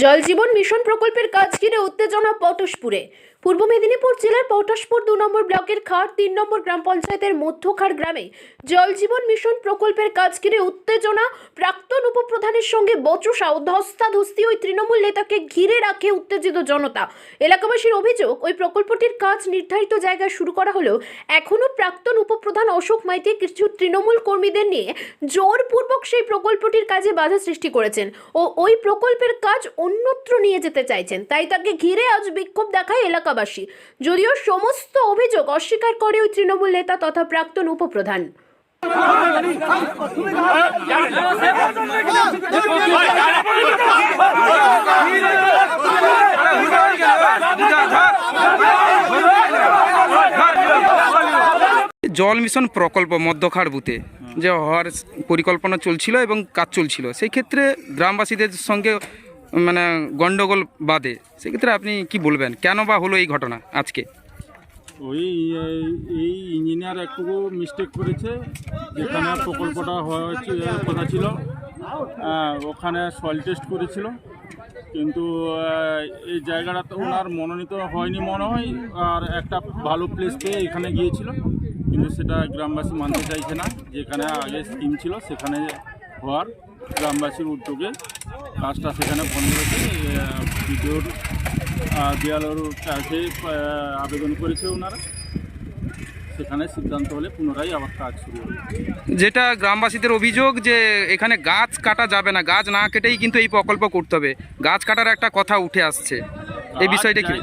জল জীবন মিশন প্রকল্পের কাজ ঘিরে উত্তেজনা পটশপুরে। পূর্ব মেদিনীপুর জেলার পটশপুর দু নম্বর ব্লকের খাট তিন নম্বর গ্রাম পঞ্চায়েতের মধ্যখার গ্রামে জল জীবন মিশন প্রকল্পের কাজ ঘিরে উত্তেজনা প্রাক্তন উপপ্রধানের সঙ্গে বচসা ও ধস্তাধস্তি ওই তৃণমূল নেতাকে ঘিরে রাখে উত্তেজিত জনতা। এলাকাবাসীর অভিযোগ, ওই প্রকল্পটির কাজ নির্ধারিত জায়গায় শুরু করা হলেও এখনও প্রাক্তন উপপ্রধান অশোক মাইতি কিছু তৃণমূল কর্মীদের নিয়ে জোরপূর্বক সেই প্রকল্পটির কাজে বাধা সৃষ্টি করেছেন ও ওই প্রকল্পের কাজ অন্যত্র নিয়ে যেতে চাইছেন। তাই তাকে ঘিরে আজ বিক্ষোভ দেখায় এলাকাবাসী। যদিও সমস্ত অভিযোগ অস্বীকার করে ওই তৃণমূল নেতা তথা প্রাক্তন উপপ্রধান। জল মিশন প্রকল্প মধ্যখাড় বুথে যে হওয়ার পরিকল্পনা চলছিল এবং কাজ চলছিল। সেই ক্ষেত্রে গ্রামবাসীদের সঙ্গে মানে গন্ডগোল বাদে সেক্ষেত্রে আপনি কি বলবেন? কেন বা হলো এই ঘটনা আজকে? ওই এই- ইঞ্জিনিয়ার একটু মিস্টেক করেছে যেখানে প্রকল্পটা হয়েছে কথা ছিল। আহ, ওখানে সয়েল টেস্ট করেছিল। কিন্তু এই জায়গাটা তো ওনার মনোনীত হয়নি মনে হয় আর একটা ভালো প্লেস পেয়ে এখানে গিয়েছিল। কিন্তু সেটা গ্রামবাসী মানতে চাইছে না। যেখানে আগে স্কিম ছিল সেখানে হওয়ার গ্রামবাসীর উদ্যোগে কাজটা সেখানে বন্ধ হয়েছে ভিডিওর দেয়ালোর কাছে আবেদন করেছে ওনারা। সেখানে সিদ্ধান্ত হলে পুনরায় আবার কাজ শুরু হবে। যেটা গ্রামবাসীদের অভিযোগ যে এখানে গাছ কাটা যাবে না গাছ না কেটেই কিন্তু এই প্রকল্প করতে হবে। গাছ কাটার একটা কথা উঠে আসছে। এই বিষয়টা কি?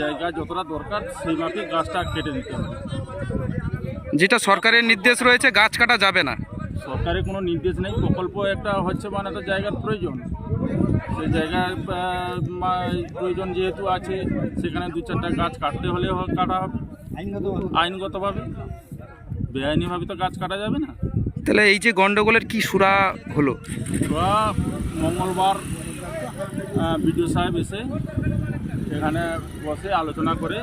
জায়গা যতটা দরকার সেই মাপে গাছটা কেটে নিতে হবে। যেটা সরকারের নির্দেশ রয়েছে গাছ কাটা যাবে না। সরকারের কোনো নির্দেশ নেই। প্রকল্প একটা হচ্ছে মানে তো জায়গার প্রয়োজন। সেই মা- প্রয়োজন যেহেতু আছে সেখানে দু চারটা গাছ কাটতে হলে কাটা হবে। আইনগতভাবে? বেআইনিভাবে তো গাছ কাটা যাবে না। তাহলে এই যে গন্ডগোলের কি সুরা হলো? বা মঙ্গলবার বিডিও সাহেব এসে এখানে বসে আলোচনা করে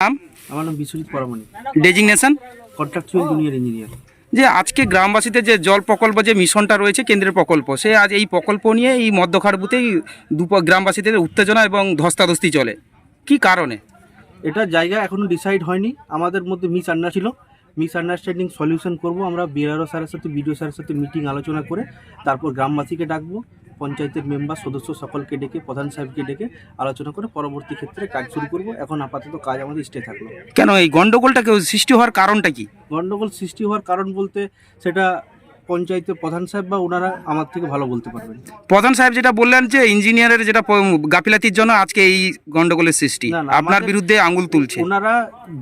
নাম? আমার নাম Biswajit Paramani designation contractual junior engineer যে আজকে গ্রামবাসীদের যে জল প্রকল্প, যে মিশনটা রয়েছে, কেন্দ্রের প্রকল্প, সে আজ এই প্রকল্প নিয়ে এই মধ্যখারবুতেই দুপ গ্রামবাসীদের উত্তেজনা এবং ধস্তাধস্তি চলে। কি কারণে? এটা জায়গা এখনও ডিসাইড হয়নি। আমাদের মধ্যে মিস আন্ডার ছিল। মিস আন্ডারস্ট্যান্ডিং সলিউশন করব আমরা। বিআরও স্যারের সাথে বিডিও স্যারের সাথে মিটিং আলোচনা করে তারপর গ্রামবাসীকে ডাকবো। পঞ্চায়েতের মেম্বার সদস্য সকলকে ডেকে প্রধান সাহেবকে ডেকে আলোচনা করে পরবর্তী ক্ষেত্রে কাজ শুরু করব। এখন আপাতত কাজ আমাদের স্টে থাকল। কেন এই গন্ডগোলটা কেউ সৃষ্টি হওয়ার কারণটা কি? গণ্ডগোল সৃষ্টি হওয়ার কারণ বলতে সেটা পঞ্চায়েতের প্রধান সাহেব বা ওনারা আমার থেকে ভালো বলতে পারবেন। প্রধান সাহেব যেটা বললেন যে ইঞ্জিনিয়ারের যেটা গাফিলাতির জন্য আজকে এই গন্ডগোলের সৃষ্টি। আপনার বিরুদ্ধে আঙুল তুলছে। ওনারা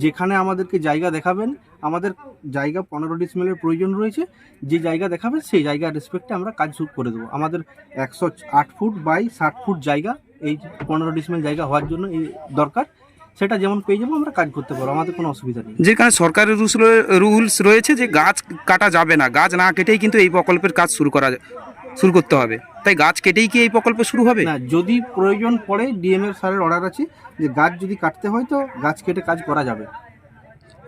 যেখানে আমাদেরকে জায়গা দেখাবেন আমাদের জায়গা পনেরো ডিসমেলের প্রয়োজন রয়েছে। যে জায়গা দেখাবে সেই জায়গার রেসপেক্টে আমরা কাজ শুরু করে দেবো। আমাদের একশো আট ফুট বাই ষাট ফুট জায়গা এই পনেরো ডিসমেল জায়গা হওয়ার জন্য এই দরকার। সেটা যেমন পেয়ে যাব আমরা কাজ করতে পারব আমাদের কোনো অসুবিধা নেই। যেখানে সরকারের রুলস রুলস রয়েছে যে গাছ কাটা যাবে না গাছ না কেটেই কিন্তু এই প্রকল্পের কাজ শুরু করা শুরু করতে হবে। তাই গাছ কেটেই কি এই প্রকল্প শুরু হবে? না যদি প্রয়োজন পড়ে ডিএমএর স্যারের অর্ডার আছে যে গাছ যদি কাটতে হয় তো গাছ কেটে কাজ করা যাবে।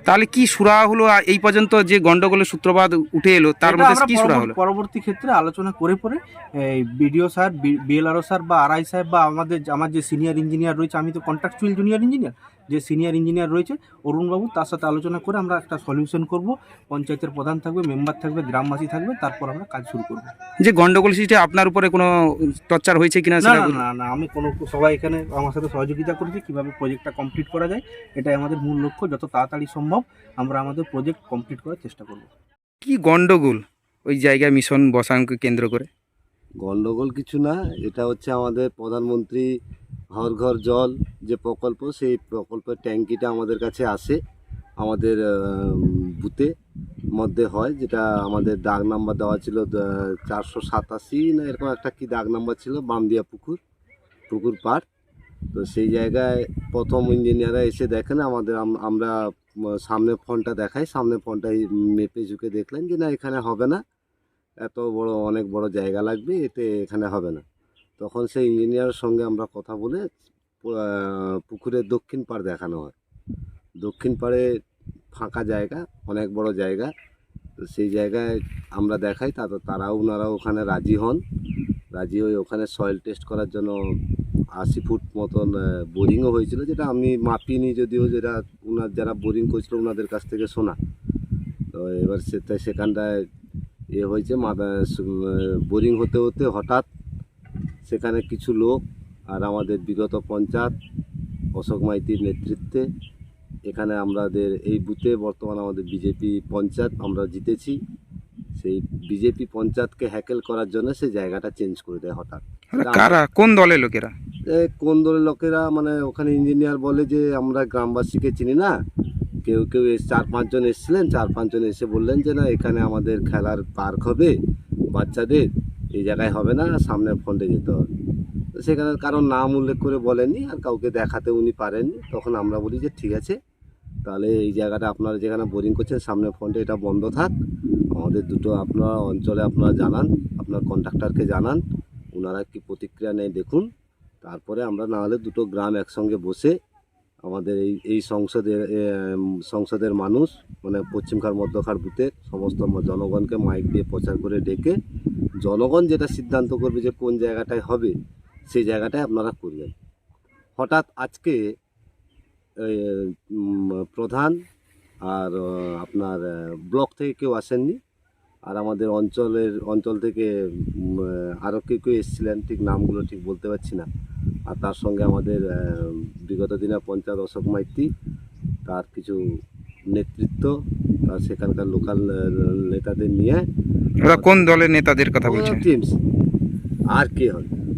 তাহলে কি সুরা হলো? এই পর্যন্ত যে গন্ডগোলের সূত্রপাত উঠে এলো তার মধ্যে কি সুরা হলো? পরবর্তী ক্ষেত্রে আলোচনা করে পরে এই বিডিও স্যার বিএলআরও স্যার বা আরআই সাহেব বা আমাদের আমার যে সিনিয়র ইঞ্জিনিয়ার রয়েছে আমি তো কন্ট্রাকচুয়াল জুনিয়র ইঞ্জিনিয়ার যে সিনিয়র ইঞ্জিনিয়ার রয়েছে অরুণবাবু তার সাথে আলোচনা করে আমরা একটা সলিউশন করব। পঞ্চায়েতের প্রধান থাকবে মেম্বার থাকবে গ্রামবাসী থাকবে তারপর আমরা কাজ শুরু করব। যে গন্ডগোল সৃষ্টি আপনার উপরে কোনো টর্চার হয়েছে কিনা না না না আমি কোনো সবাই এখানে আমার সাথে সহযোগিতা করেছি কীভাবে প্রজেক্টটা কমপ্লিট করা যায় এটাই আমাদের মূল লক্ষ্য। যত তাড়াতাড়ি সম্ভব আমরা আমাদের প্রজেক্ট কমপ্লিট করার চেষ্টা করব। কি গন্ডগোল ওই জায়গায় মিশন বসানোকে কেন্দ্র করে? গন্ডগোল কিছু না এটা হচ্ছে আমাদের প্রধানমন্ত্রী ঘর ঘর জল যে প্রকল্প, সেই প্রকল্পের ট্যাঙ্কিটা আমাদের কাছে আসে, আমাদের বুথে মধ্যে হয়, যেটা আমাদের দাগ নাম্বার দেওয়া ছিল চারশো সাতাশি না এরকম একটা কি দাগ নাম্বার ছিল, বামদিয়া পুকুর পুকুর পাড়। তো সেই জায়গায় প্রথম ইঞ্জিনিয়াররা এসে দেখেন, আমাদের আমরা সামনে ফোনটা দেখাই, সামনে ফোনটা মেপে ঝুঁকে দেখলেন যে না, এখানে হবে না, এত বড়, অনেক বড় জায়গা লাগবে, এতে এখানে হবে না। তখন সেই ইঞ্জিনিয়ারের সঙ্গে আমরা কথা বলে পুকুরের দক্ষিণ পাড় দেখানো হয়। দক্ষিণ পাড়ে ফাঁকা জায়গা, অনেক বড় জায়গা। তো সেই জায়গায় আমরা দেখাই, তা, তো তারাও ওনারা ওখানে রাজি হন। রাজি হয়ে ওখানে সয়েল টেস্ট করার জন্য আশি ফুট মতন বোরিংও হয়েছিল, যেটা আমি মাপিনি যদিও যেটা ওনার যারা বোরিং করছিল ওনাদের কাছ থেকে শোনা। তো এবার সেটা, সেখানটায় এ হয়েছে বোরিং হতে হতে হঠাৎ সেখানে কিছু লোক আর আমাদের বিগত পঞ্চায়েত অশোক মাইতির নেতৃত্বে এখানে আমাদের এই বুথে বর্তমান আমাদের বিজেপি পঞ্চায়েত আমরা জিতেছি। সেই বিজেপি পঞ্চায়েতকে হ্যাকেল করার জন্য সেই জায়গাটা চেঞ্জ করে দেয় হঠাৎ। কারা? কোন দলের লোকেরা? কোন দলের লোকেরা? মানে ওখানে ইঞ্জিনিয়ার বলে যে আমরা গ্রামবাসীকে চিনি না। কেউ কেউ চার পাঁচজন এসেছিলেন চার পাঁচজন এসে বললেন যে না এখানে আমাদের খেলার পার্ক হবে বাচ্চাদের। এই জায়গায় হবে না, সামনে ফ্রন্টে যেতে হবে। সেখানে কারণ নাম উল্লেখ করে বলেননি আর কাউকে দেখাতে উনি পারেননি। তখন আমরা বলি যে ঠিক আছে, তাহলে এই জায়গাটা আপনারা যেখানে বোরিং করছেন, সামনে ফ্রন্টে এটা বন্ধ থাক। আমাদের দুটো আপনার অঞ্চলে আপনারা জানান, আপনার কন্ট্রাক্টরকে জানান ওনারা কি প্রতিক্রিয়া নেয় দেখুন। তারপরে আমরা না হলে দুটো গ্রাম একসঙ্গে বসে আমাদের এই এই সংসদের সংসদের মানুষ মানে পশ্চিমখার মধ্যখার বুথের সমস্ত জনগণকে মাইক দিয়ে প্রচার করে ডেকে জনগণ যেটা সিদ্ধান্ত করবে যে কোন জায়গাটায় হবে, সেই জায়গাটায় আপনারা করবেন। হঠাৎ আজকে প্রধান আর আপনার ব্লক থেকে কেউ আসেননি। আর আমাদের অঞ্চলের, অঞ্চল থেকে আরও কেউ কেউ এসেছিলেন, ঠিক নামগুলো ঠিক বলতে পারছি না। আর তার সঙ্গে আমাদের বিগত দিনের পঞ্চায়েত অশোক মাইতি তার কিছু নেতৃত্ব তার সেখানকার লোকাল নেতাদের নিয়ে কোন দলের নেতাদের কথা বলছেন? টিমস আর কে হবে?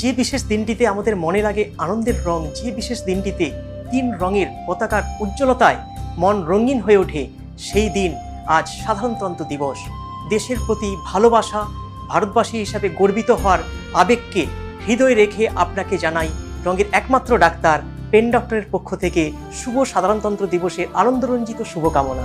যে বিশেষ দিনটিতে আমাদের মনে লাগে আনন্দের রং, যে বিশেষ দিনটিতে তিন রঙের পতাকার উজ্জ্বলতায় মন রঙিন হয়ে ওঠে, সেই দিন আজ সাধারণতন্ত্র দিবস। দেশের প্রতি ভালোবাসা ভারতবাসী হিসাবে গর্বিত হওয়ার আবেগকে হৃদয়ে রেখে আপনাকে জানাই রঙের একমাত্র ডাক্তার, পেন ডক্টরের পক্ষ থেকে শুভ সাধারণতন্ত্র দিবসের আনন্দরঞ্জিত শুভকামনা।